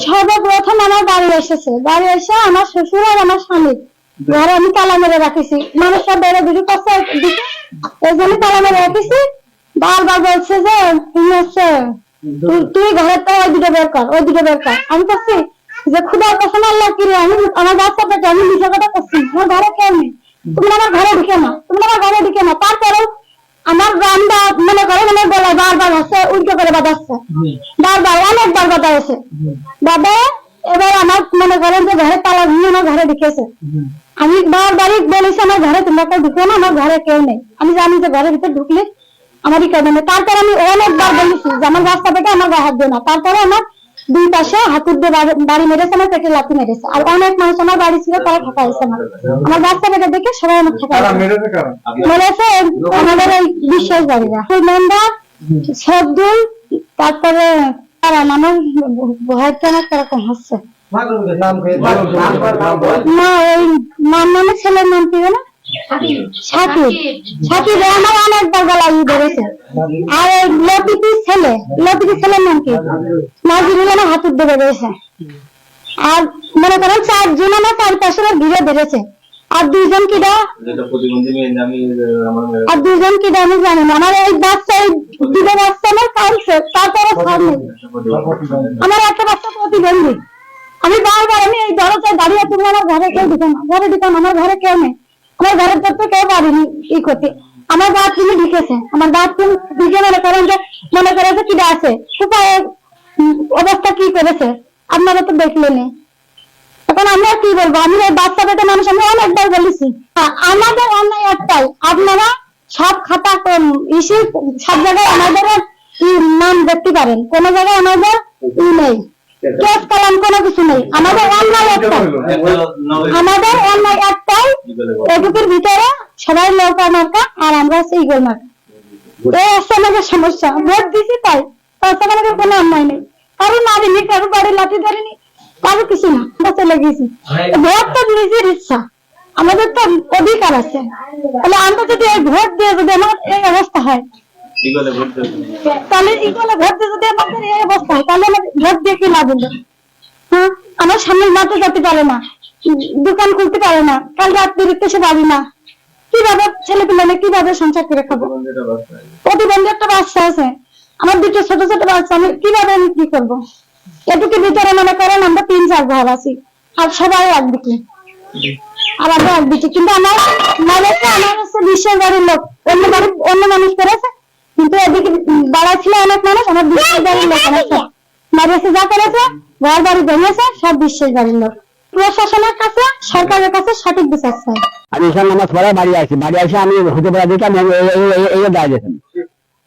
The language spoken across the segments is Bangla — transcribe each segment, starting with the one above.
সর্বপ্রথম আমার বাড়ি এসেছে। বাড়ি এসে আমার শ্বশুর আর আমার স্বামী। ঘরে আমি তালা মেরে রাখেছি। মানুষরা বেড়ে বেড়ে করছে এই জন্য তালা মেরে রেখেছি। বারবার বলছে যে, তুমি হচ্ছে, তুই- ঘরের তো ওই দুটো বের কর, ওই দুটো বের কর। আমি করছি যে খুদার কসম আল্লাহ, কি রে? আমি আমার বাচ্চা পেটে আমি নিজের কথা করছি আমার ঘরে কেউ নেই। তুমি আমার ঘরে ঢুকে না তুমি আমার ঘরে ঢুকে না তারপরেও আমার রান্না মনে করে মানে গলায় বারবার হচ্ছে উল্টো করে বাঁধাচ্ছে বারবার অনেকবার বাধা হয়েছে বাবা এবার আমার মনে করেন যে ঘরে তালা ভেঙে আমার ঘরে ঢুকেছে। আমি বারবারই বলেছি আমার ঘরে তোমরা কেউ ঢুকে না আমার ঘরে কেউ নেই। আমি জানি যে ঘরের ভিতরে ঢুকলে আমারই কেউ নেই। তারপর আমি অনেকবার বলেছি যে আমার রাস্তা পেটে আমার গায়ে হাত দিও না। তারপরে আমার দুই পাশে হাতুর দিয়ে বাড়ি- মেরেছে আমার পেটে লাথি মেরেছে। আর অনেক মানুষ আমার বাড়ি ছিল তারা ঠেকা হয়েছে আমার। আমার রাস্তা পেটে দেখে সবাই আমার হয়েছে। মেরেছে আমাদের এই বিশ্বাস বাড়িরা ওই মেম্বার সবদুল তারপরে তারা আমার ভয়টা আমার কীরকম হচ্ছে? না ওই নাম নামে ছেলের নাম কি না সাকিব। সাকিব। আমার অনেকবার গলা ধরেছে। আর ছেলে ছেলের নাম কি? নাজিরুল আমার হাতুর আর মনে করেন চারজন আমার চারপাশে ঘিরে ধরেছে। আর দুইজন আর দুজন কি আমি জানি না। আমার এই বাচ্চা, এই দুটো বাচ্চা আমার তারপরে সামনে। আমার একটা বাচ্চা প্রতিবন্ধী। আমি বারবার আমি এই দরজায় দাঁড়িয়ে তুমি আমার ঘরে কেউ না। ঘরে না, আমার ঘরে কেউ নেই। আমার ঘরের তো কেউ পারিনি ই করতে আমার বাথরুমে ঢুকেছে। আমার বাথরুম ঢুকে মনে করেন যে, মনে করে যে কিটা আছে। উপায় অবস্থা কি করেছে? আপনারা তো দেখলেনি এখন আমরা কি বলব? আমি বাচ্চা পেটে মানুষ, আমি অনেকবার বলেছি। আমাদের অন্যায় একটাই। আপনারা সব খাতা কোন- ইসি, সব জায়গায় আমাদের নাম দেখতে পারেন। কোন জায়গায় আমাদের ই নেই। কেস কালাম কোনো কিছু নেই আমাদের অন্যায় একটাই আমাদের অন্যায় একটাই এটুকুর ভিতরে সবাই নৌকা মার্কা আর আমরা মার্কা এই আমাদের সমস্যা ভোট দিছি তাই আমাদের কোনো অন্যায় নেই কারও মারিনি কারও বাড়ি লাঠি ধরিনি কারও কিছু না আমরা চলে গেছি ভোট তো নিজের ইচ্ছা আমাদের তো অধিকার আছে তাহলে আমরা যদি এই ভোট দিয়ে যদি আমার এই অবস্থা হয় তাহলে ইগলে ভোট দিয়ে যদি আমাদের এই অবস্থা হয় তাহলে আমাদের ভোট দিয়ে কি লাভ হলো হ্যাঁ? আমার সামনে মাঠে যেতে পারে না দোকান খুলতে পারে না কাল রাত্রি সে পারি না। কীভাবে ছেলে কীভাবে সংসার করে খাব? প্রতিবন্ধী একটা বাচ্চা আছে। আমার দুটো ছোট ছোট বাচ্চা আমি কীভাবে আমি কি করব? এটুকু ভিতরে মনে করেন আমরা তিন চার ঘর আছি আর সবাই একদিকে আর আমরা একদিকে কিন্তু আমার মানে আমার হচ্ছে বিশ্বের বাড়ির লোক। অন্য বাড়ি অন্য মানুষ করেছে? কিন্তু এদিকে বাড়া ছিল অনেক মানুষ, আমার বিশ্বের বাড়ির লোক মারিয়েছে যা করেছে, ঘর বাড়ি ভেঙেছে, সব বিশ্বের বাড়ির লোক। প্রশাসনের কাছে, সরকারের কাছে সঠিক বিচার চাই। আমি ঈশান নামাজ পড়ে বাড়ি বাড়ি আমি হতে পারা এই দায় দিতাম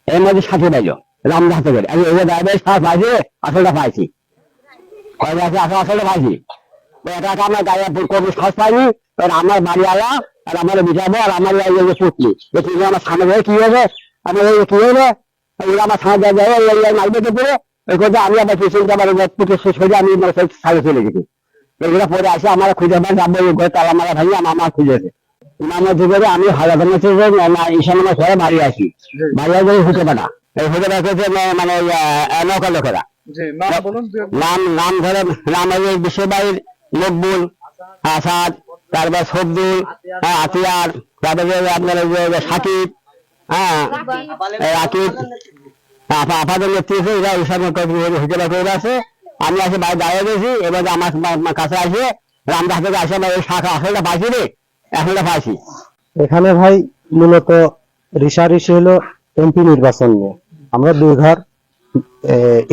এর মধ্যে সাথে করে আমি এই পাইছি, আসলটা পাইছি। কয়টা আছে আসল আসলটা পাইছি। এটা আমার গায়ে কোনো সাহস পাইনি আমার বাড়ি আলা আর আমার বিছাবো আর আমার এই আমার সামনে কি হবে আমার এই ওরা আমার যায় ওই কথা আমি আবার পেশেন্ট আবার পুটে শেষ হয়ে আমি সাড়ে চলে গেছি। পরে আসে আমার খুঁজে পাই যাব এই ঘরে তালা মারা ভাই আমার আমার খুঁজেছে যুগে আমি হাজার ঈশান পরে বাড়ি আসি। বাড়ি এই মানে নৌকা লোকেরা। নাম নাম ধরে নাম ওই বিশ্ববাড়ির মকবুল আসাদ তারপর সবদুল হ্যাঁ আতিয়ার তারপরে আপনার ওই সাকিব হ্যাঁ। রাকিব আপাদের নেতৃত্বে এরা করে আছে আমি আসে বাইরে দাঁড়িয়ে গেছি এবার আমার কাছে আসে রামদাস থেকে আসে আমার এই শাখা আসলটা পাইছি রে এখনটা পাইছি। এখানে ভাই মূলত রিসারিসি হলো এমপি নির্বাচন নিয়ে। আমরা দুই ঘর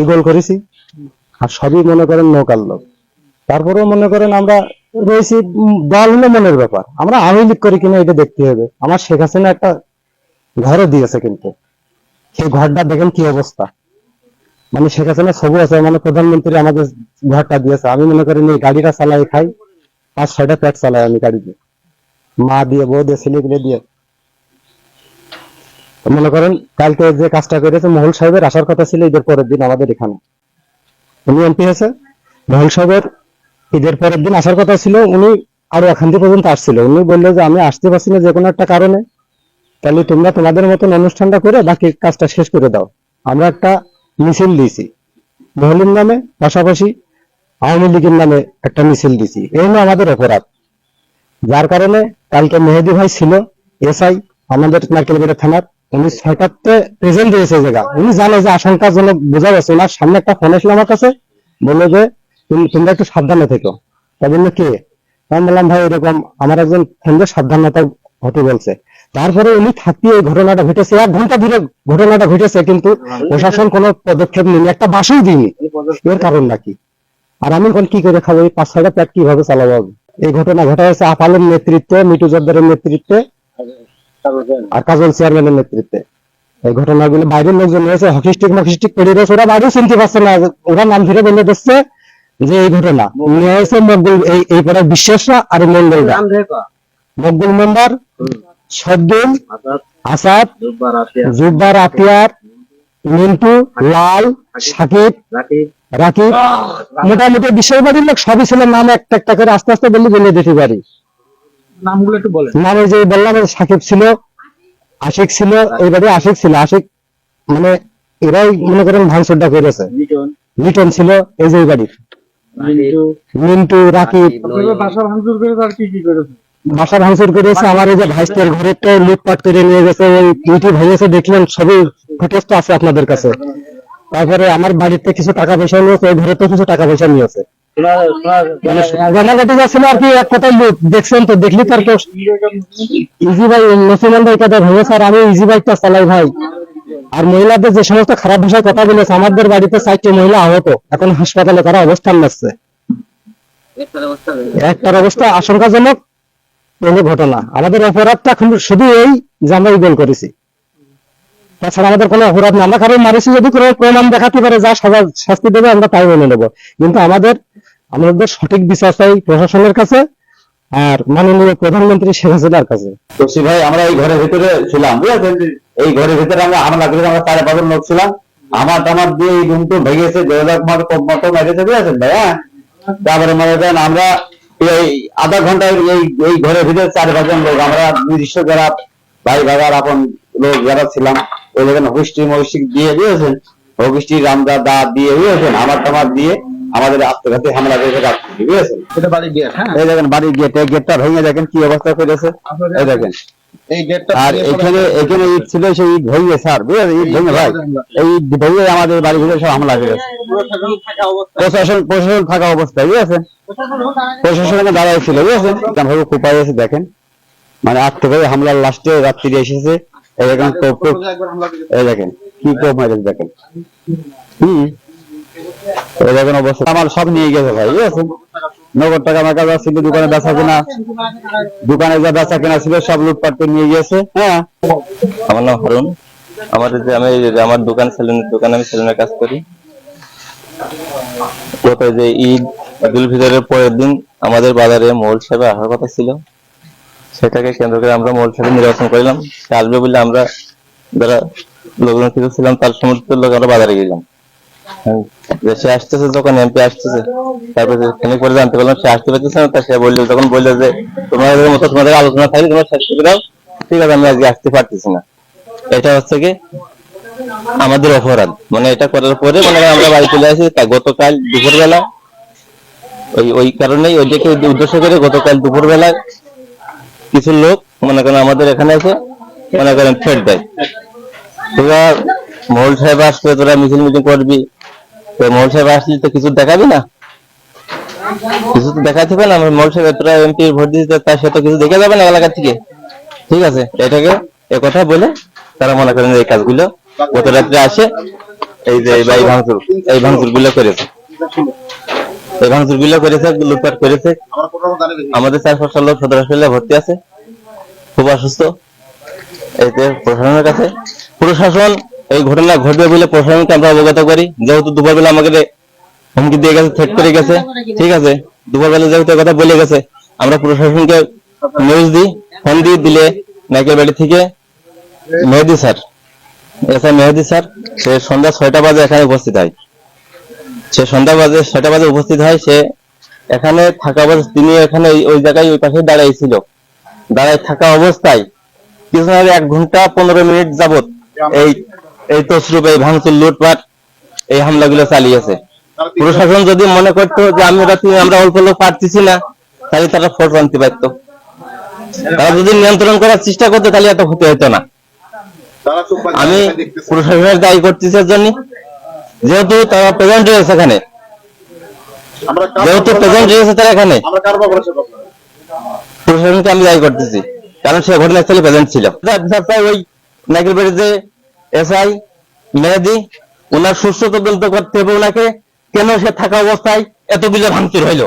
ইগল করেছি আর সবই মনে করেন নৌকার লোক। তারপরেও মনে করেন আমরা রয়েছি দল হলো মনের ব্যাপার। আমরা আওয়ামী লীগ করি কিনা এটা দেখতে হবে। আমার শেখ হাসিনা একটা ঘরও দিয়েছে কিন্তু। সেই ঘরটা দেখেন কি অবস্থা। মানে শেখ হাসিনা ছবি আছে মানে প্রধানমন্ত্রী আমাদের ঘরটা দিয়েছে। আমি মনে করি এই গাড়িটা চালাই খাই আর ছয়টা প্যাট চালাই আমি গাড়িতে। মা দিয়ে, বউ দিয়ে ছেলেগুলো দিয়ে। মনে করেন, কালকে যে কাজটা করেছে, মহল সাহেবের আসার কথা ছিল ঈদের পরের দিন আমাদের এখানে। উনি এমপি হয়েছে, মহল সাহেবের ঈদের পরের দিন আসার কথা ছিল, উনি আরও এখান থেকে পর্যন্ত আসছিল। উনি বলল যে, আমি আসতে পারছি না যে কোনো একটা কারণে। তাহলে তোমরা তোমাদের মতন অনুষ্ঠানটা করে বাকি কাজটা শেষ করে দাও। আমরা একটা মিছিল দিয়েছি। মহলের নামে, পাশাপাশি আওয়ামী লীগের নামে একটা মিছিল দিছি এই হলো আমাদের অপরাধ। যার কারণে কালকে মেহেদি ভাই ছিল, এসআই, আমাদের নারকেলবেড়া থানার। উনি ছয়টাতে প্রেজেন্ট রয়েছে জায়গা। উনি জানে যে আশঙ্কাজনক বোঝা যাচ্ছে। ওনার সামনে একটা ফোন এসলো আমার কাছে, বলল যে, তুমি- তোমরা একটু সাবধানে থেকো। তা বলল, কে? আমি বললাম, ভাই, এরকম আমার একজন ফ্রেন্ডের সাবধানতা ঘটে বলছে। তারপরে উনি থাকতে এই ঘটনাটা ঘটেছে। এক ঘণ্টা ধরে ঘটনাটা ঘটেছে কিন্তু প্রশাসন কোনো পদক্ষেপ নেয়নি। একটা বাসই দিইনি। এর কারণ নাকি? আর আমি এখন কি করে খাব? এই পাঁচ ছয়টা প্যাট কীভাবে চালাবো এই ঘটনা ঘটা হয়েছে আপালের নেতৃত্বে মিটু জব্দারের নেতৃত্বে আর কাজল চেয়ারম্যানের নেতৃত্বে। এই ঘটনাগুলো বাইরের লোকজন রয়েছে হকিস্টিক মকিস্টিক করে রয়েছে ওরা বাইরেও চিনতে পারছে না। ওরা নাম ধরে বলে দিচ্ছে যে এই ঘটনা। নিয়ে হয়েছে মকবুল এই এই পাড়ার বিশ্বাসরা আর মন্ডলরা মকবুল মেম্বার সদ্দুল আসাদ জুব্বার আতিয়ার মিন্টু লাল সাকিব রাকিব। মোটামুটি বিশ্বের বাড়ির লোক সবই ছিল নাম একটা একটা করে আস্তে আস্তে বললে বলে দিতে পারি। নামগুলো একটু বলেন। নামে যে বললাম এই সাকিব ছিল আশিক ছিল এইবারে আশিক ছিল আশিক মানে এরাই মনে করেন ভাঙচুরটা করেছে। লিটন। ছিল এই যে বাড়ির মিন্টু। মিন্টু রাকিব। বাসা ভাঙচুর করে তার কি কি করেছে? বাসা ভাঙচুর করেছে, আমার এই যে ভাইস্টের ঘরেরটা লুটপাট করে নিয়ে গেছে ওই ইউটি ভেঙেছে দেখলেন সবই ফুটেজটা আছে আপনাদের কাছে। তারপরে আমার বাড়িতে কিছু টাকা পয়সা নিয়েছে ওই ঘরে তো কিছু টাকা পয়সা নিয়েছে মানে তো আর মহিলাদের যে সমস্ত খারাপ ভাষায় কথা বলেছে, আমাদের বাড়িতে চারটে মহিলা আহত, এখন হাসপাতালে তারা অবস্থান নিচ্ছে। একটার অবস্থা, আশঙ্কাজনক। এই ঘটনা। আমাদের অপরাধটা এখন শুধু এই যে আমরা গোল করেছি। তাছাড়া আমাদের কোনো অপরাধ নেই আমরা কারণ মারিছি যদি কোনো প্রমাণ দেখাতে পারে যা সাজা শাস্তি দেবে, আমরা তাই মেনে নেব। কিন্তু আমাদের আমাদের সঠিক বিচার চাই প্রশাসনের কাছে আর মাননীয় প্রধানমন্ত্রী শেখ হাসিনার কাছে। তুলসী ভাই, আমরা এই ঘরের ভিতরে ছিলাম, বুঝেছেন? এই ঘরের ভিতরে আমরা হামলা করে আমরা চারে পাঁচজন লোক ছিলাম। আমার টামার দিয়ে এই রুম তো ভেঙেছে দেড় মতো মতো মেরেছে, বুঝেছেন ভাই হ্যাঁ? তারপরে মনে করেন আমরা এই আধা ঘন্টায় এই এই ঘরের ভিতরে চার পাঁচজন লোক। আমরা নিজস্ব যারা ভাই ভাগার আপন লোক যারা ছিলাম ওই লোকের হুষ্টি মহিষ্টি দিয়ে দিয়েছেন। হবিষ্টি রামদা দা দিয়ে দিয়েছেন আমার টামার দিয়ে আমাদের আত্মঘাতী হামলা করে রাখছি বুঝেছেন? এটা বাড়ির গেট হ্যাঁ? এই দেখেন বাড়ির গেটে গেটটা ভেঙে দেখেন কি অবস্থা করেছে। এই দেখেন। এই আর এখানে এখানে ইট ছিল সেই ভেঙে স্যার বুঝলেন? ইট ভেঙে ভাই। এই ভেঙে আমাদের বাড়ি ভিতরে সব হামলা প্রশাসন প্রশাসন থাকা অবস্থায় প্রশাসনে দাঁড়াই ছিল ভাবে কোপাই আছে দেখেন। মানে আত্মঘাতী হামলার লাস্টে রাত্রি এসেছে। করেছে। এই দেখেন কি মেরেছে দেখেন। হম। দেখেন অবস্থা। আমার সব নিয়ে গেছে ভাই বুঝেছেন? নগদ টাকা আমার কাছে ছিল দোকানে বেচা কিনা দোকানে যা বেচা কেনা ছিল সব লুটপাট করে নিয়ে গিয়েছে। হ্যাঁ। আমার নাম হারুন। আমাদের যে আমি আমার দোকান সেলুনের দোকানে আমি সেলুনের কাজ করি। যে ঈদ ফিতরের পরের দিন আমাদের বাজারে মহল সাহেব আসার কথা ছিল। সেটাকে কেন্দ্র করে আমরা মহল সাহেব নির্বাচন করলাম। সে আসবে বলে আমরা যারা লোকজন ছিলাম তার সমর্থিত লোক আমরা বাজারে গেলাম। হ্যাঁ, সে আসতেছে যখন এমপি আসতেছে তারপরে খানিক পরে জানতে পারলাম, সে আসতে পারতেছে না, তা সে বলল, তখন বলল যে তোমাদের মতো তোমাদের আলোচনা থাকলে তোমরা শেষ দাও, ঠিক আছে আমি আজকে আসতে পারতেছি না। এটা হচ্ছে কি, আমাদের অপরাধ। মানে এটা করার পরে মানে আমরা বাড়ি চলে আসি, তা গতকাল দুপুরবেলা, ওই ওই কারণেই ওইটাকে উদ্দেশ্য করে গতকাল দুপুরবেলা কিছু লোক, মনে করেন আমাদের এখানে এসে মনে করেন ফেট দেয়। তোরা মহল সাহেব আসলে তোরা মিছিল মিটিং করবি, তো মহল সাহেব আসলে তো কিছু দেখাবি না? কিছু তো দেখাতে হবে না মহল সাহেব তোরা এমপি ভোট দিতে তার কিছু দেখে যাবে না এলাকা থেকে। ঠিক আছে, এটাকে এ কথা বলে তারা মনে করেন এই কাজগুলো গত রাত্রে আসে, এই যে এই ভাঙচুর এই ভাঙচুরগুলো করেছে। এই ভাঙচুরগুলো করেছে, লুটপাট করেছে। আমাদের চার পাঁচটা লোক সদর হাসপাতালে ভর্তি আছে, খুব অসুস্থ। এতে প্রশাসনের কাছে, প্রশাসন এই ঘটনা ঘটবে বলে প্রশাসনকে আমরা অবগত করি। যেহেতু দুপুরবেলা আমাকে হুমকি দিয়ে গেছে? থ্রেট করে গেছে? ঠিক আছে। দুপুরবেলা যেহেতু এ কথা বলে গেছে, আমরা প্রশাসনকে নিউজ দিই ফোন দিয়ে দিলে নাইকের বাড়ি থেকে Mehedi sir. S I Mehedi sir, সে সন্ধ্যা ছয়টা বাজে এখানে উপস্থিত হয়। সে সন্ধ্যা বাজে, ছয়টা বাজে উপস্থিত হয়। সে এখানে থাকা অবস্থা তিনি এখানে ওই- জায়গায় ওই পাশে দাঁড়াই ছিল। দাঁড়ায় থাকা অবস্থায় কিছু আগে এক ঘণ্টা পনেরো মিনিট যাবত এই এই তসরুপ এই ভাঙচুর, লুটপাট, এই হামলাগুলো চালিয়েছে। প্রশাসন যদি মনে করতো যে আমি ওরা আমরা অল্প লোক পারতেছি না তাহলে তারা ফোর্স আনতে পারতো। তারা যদি নিয়ন্ত্রণ করার চেষ্টা করতো তাহলে এত ক্ষতি হতো না। আমি প্রশাসনের দায়ী করতেছি এর জন্য। যেহেতু তারা প্রেজেন্ট রয়েছে এখানে। যেহেতু প্রেজেন্ট রয়েছে তারা এখানে। প্রশাসনকে আমি দায়ী করতেছি কারণ সে ঘটনাস্থলে প্রেজেন্ট ছিল। ওই নাইকেল বাড়িতে এসআই মেহেদি ওনার সুস্থ তদন্ত করতে হবে ওনাকে। কেন সে থাকা অবস্থায় এতগুলো ভাঙচুর হইল?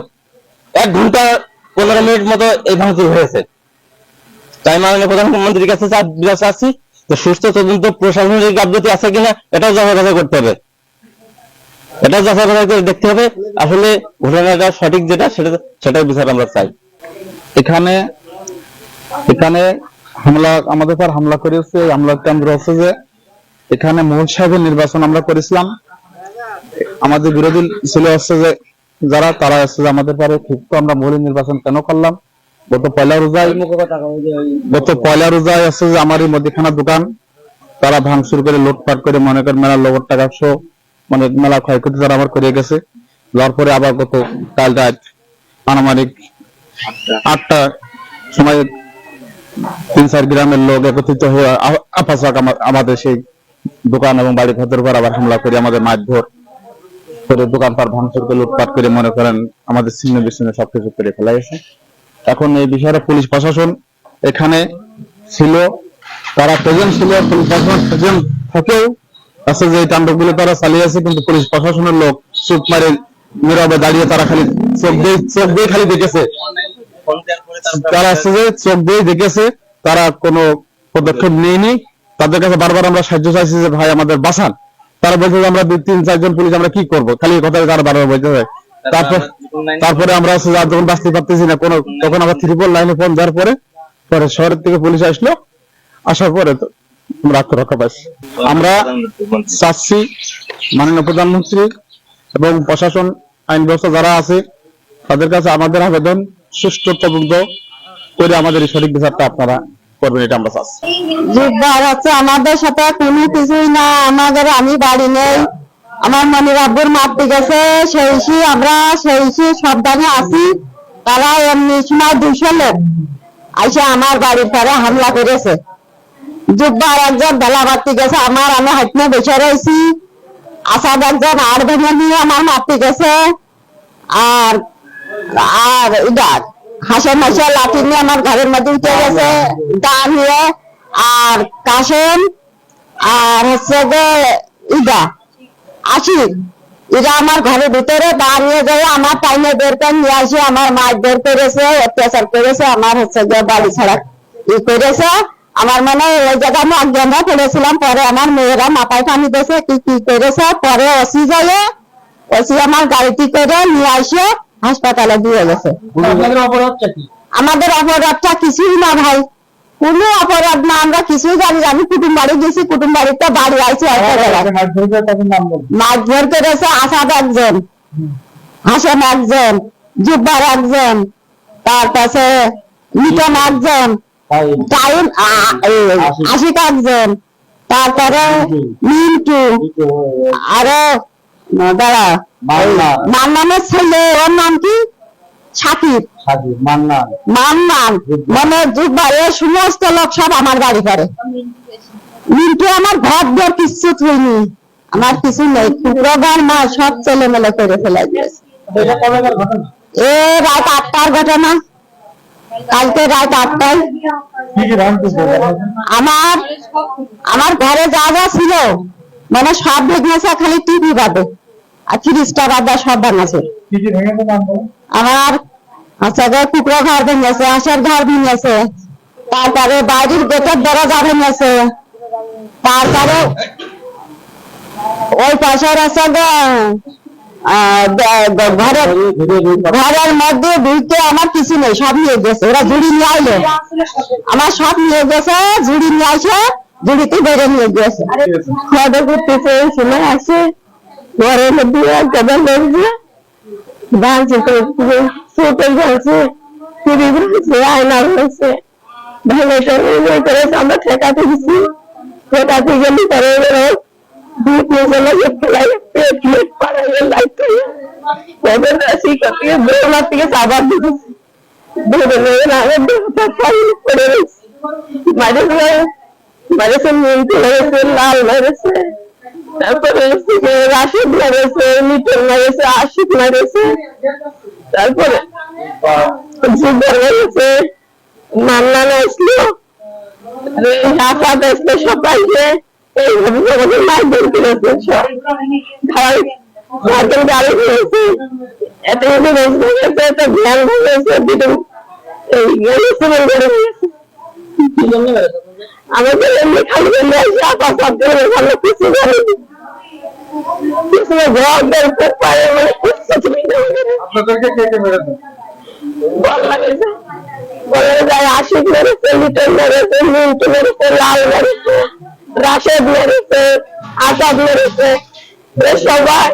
এক ঘণ্টা পনেরো মিনিট মতো এই ভাঙচুর হয়েছে। তাই মাননীয় প্রধানমন্ত্রীর কাছে বিরাজ চাচ্ছি যে সুস্থ, তদন্ত, প্রশাসনিক গাফলতি আছে কিনা, এটাও যাচাই বাছাই করতে হবে। এটাও যাচাই বাছাই করে দেখতে হবে আসলে ঘটনাটা সঠিক যেটা, সেটা সেটাই বিচার আমরা চাই। এখানে এখানে হামলা আমাদের পর হামলা করেছে হামলার কেন্দ্র হচ্ছে যে এখানে মূল সাহেবের নির্বাচন আমরা করেছিলাম। আমাদের বিরোধী ছিল হচ্ছে যে, যারা, তারা হচ্ছে যে আমাদের পরে ক্ষিপ্ত আমরা মূল নির্বাচন কেন করলাম? গত পয়লা রোজায়, গত পয়লা রোজায় হচ্ছে যে আমার এই মুদিখানা দোকান, তারা ভাঙচুর করে লুটপাট করে মনে করেন মেলা লগর টাকা সহ মানে মেলা ক্ষয়ক্ষতি তারা আমার করে গেছে। যার পরে আবার গত কাল রাত আনুমানিক আটটা সময় তিন, চার গ্রামের লোক একত্রিত হয়ে আ- আপাচাক আমাদের সেই দোকান এবং বাড়ি ঘরের উপর আবার হামলা করে আমাদের মারধর করে দোকান পার ভাঙচুর করে লুটপাট করে মনে করেন আমাদের ছিন্ন বিচ্ছিন্ন সবকিছু করে ফেলা গেছে। এখন এই বিষয়ে পুলিশ প্রশাসন এখানে ছিল, তারা প্রেজেন্ট ছিল, পুলিশ প্রশাসন প্রেজেন্ট থেকেও, আছে যে এই তাণ্ডবগুলো তারা চালিয়েছে কিন্তু পুলিশ প্রশাসনের লোক চুপ মারে নীরবে দাঁড়িয়ে তারা খালি চোখ দিয়ে চোখ দিয়ে খালি দেখেছে। তারা আছে যে চোখ দিয়ে দেখেছে, তারা কোনো পদক্ষেপ নেয়নি। তাদের কাছে বারবার আমরা সাহায্য চাইছি যে, ভাই, আমাদের বাঁচান। তারা বলছে আমরা দুই তিন চারজন পুলিশ আমরা কি করব? খালি কথা তারা বারবার বলতে হয় তারপর তারপরে আমরা আর যখন বাঁচতে পারতেছি না কোনো তখন আবার ত্রিপল লাইনে ফোন দেওয়ার পরে পরে শহরের থেকে পুলিশ আসলো। আসার পরে তো আমরা আত্মরক্ষা পাইছি। আমরা চাচ্ছি মাননীয় প্রধানমন্ত্রী এবং প্রশাসন আইন ব্যবস্থা যারা আছে তাদের কাছে আমাদের আবেদন সুষ্ঠু তদন্ত করে আমাদের এই সঠিক বিচারটা আপনারা করবেন, এটা আমরা চাচ্ছি। জুব্বার হচ্ছে আমাদের সাথে কোনো কিছুই না আমাদের আমি বাড়ি নেই। আমার মনির আব্বুর মারতে গেছে, সেই আমরা, সেই সাবধানে আছি। তারা এমনি সময় দুশো লোক আইসে আমার বাড়ির পরে হামলা করেছে। জুব্বার একজন বেলা মারতে গেছে, আমার আমি হাঁটনে বসে রয়েছি। আসাদ একজন আর ভেঙে নিয়ে আমার মারতে গেছে। আর আর এটা হাসে মাসে লাঠি নিয়ে আমার ঘরের মধ্যে উঠে গেছে দা আর কাশেম আর হচ্ছে যে ইদা, আশিক এরা আমার ঘরের ভিতরে দাঁড়িয়ে যায় আমার টাইমে বের করে নিয়ে আসে, আমার মাছ বের করেছে, অত্যাচার করেছে, আমার হচ্ছে যে বাড়ি ছাড়া ই করেছে। আমার মানে ওই জায়গায় আমি অজ্ঞানরা পড়েছিলাম, পরে আমার মেয়েরা মাথায় পানি দিয়েছে, কি কি করেছে, পরে ওসি যায় ওসি আমার গাড়িটি করে নিয়ে আসে। হাসপাতালে দিয়ে গেছে। আমাদের অপরাধটা কিছুই না ভাই। কোনো অপরাধ না আমরা কিছুই জানি। আমি কুটুম বাড়ি গেছি কুটুম বাড়িতে বাড়ি আইছি একটা মাছ ধর করেছে আসাদ একজন হাসান একজন জুব্বার একজন তার কাছে মিটন একজন টাইম আশিক। একজন তারপরে মিন্টু। আরও না, দাঁড়া। মান্নানের ছেলে ওর নাম কি? সাকিব মান্নান। মানে জুব্বার সমস্ত লোক সব আমার বাড়ি করে মিন্টু আমার ঘর দর কিচ্ছু থইনি আমার কিছু নেই। মা সব ছেলে মেলে করে এ রাত আটটার ঘটনা। কালকে রাত আটটায়। আমার আমার ঘরে যা যা ছিল মানে সব ভেঙেছে খালি টিভি বাদে। আর ফ্রিজটা বাদে সব ভাঙাছে আমার আচ্ছা কুকুরা ঘর ভেঙেছে আশার ঘর ভেঙেছে। তারপরে বাড়ির গেটের দরজা ভেঙেছে। তারপরে ওই পাশের আছে ঘরের ঘরের মধ্যে ঢুকতে আমার কিছু নেই সব নিয়ে গেছে। ওরা জুড়ি নিয়ে আইলো। আমার সব নিয়ে গেছে জুড়ি নিয়ে আসে জুড়িতে বেড়ে নিয়ে গেছে খাওয়া করতেছে শুনে আসে ঘরের মধ্যে একবার লোকছে ভাঙছে তো চোখে গেছে চুরি ভাঙছে আয়না ভাঙছে ভালো করে করেছে আমরা ঠেকাতে গেছি ঠেকাতে গেলি পরে এবার দুধ নিয়ে লাগে ফেলাই পেট মেট পাড়াইয়ে লাইতে এবার রাশি কাটিয়ে বেলা থেকে সাবান দিতেছি ধরে নিয়ে না দেহটা খালি করে রয়েছে মাঝে মাঝে মিন্টু মেরেছে লাল মেরেছে তারপরে রাশিদ মেরেছে মিটন মেরেছে আশিক মেরেছে তারপরে যুদ্ধ মেরেছে মান্নান আসলো আসাদ আসলো সবাইকে এইভাবে আমাদের মাইকেল কিনেছে সব খাওয়াই মাইকেল গাড়ি কিনেছে এত কিছু ভেঙেছে এত ভেঙেছে দুটো এই গেলে ভেঙেছে আমাদের এমনি খালি আসে আপা সব করে ভালো কিছু জানি। কিছু ঘর দেখতে পারে মানে কিছু তুমি আপনাদেরকে কে কে মেরেছে বল লাগেছে বলে যায় আশিক মেরেছে লিটন মেরেছে মিন্টু মেরেছে লাল মেরেছে রাশেদ মেরেছে আসাদ মেরেছে। সবাই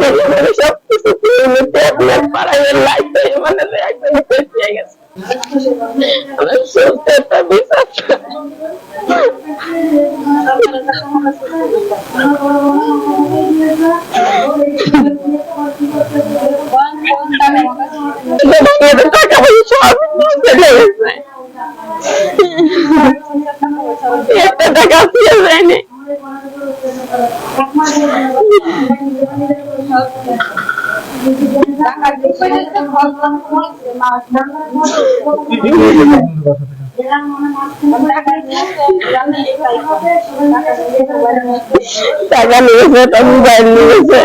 থেকে মানে সব কিছু কিনে ট্যাবলেট পাড়াইয়ের লাইফে মানে একদম শেষ হয়ে গেছে। আমার সুস্থ একটা বিশ্বাস টাকা পয়সা একটা টাকা ফিরে যায়নি টাকা নিয়েছে মোবাইল নিয়েছে।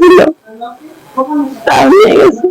ছিল। গেছে।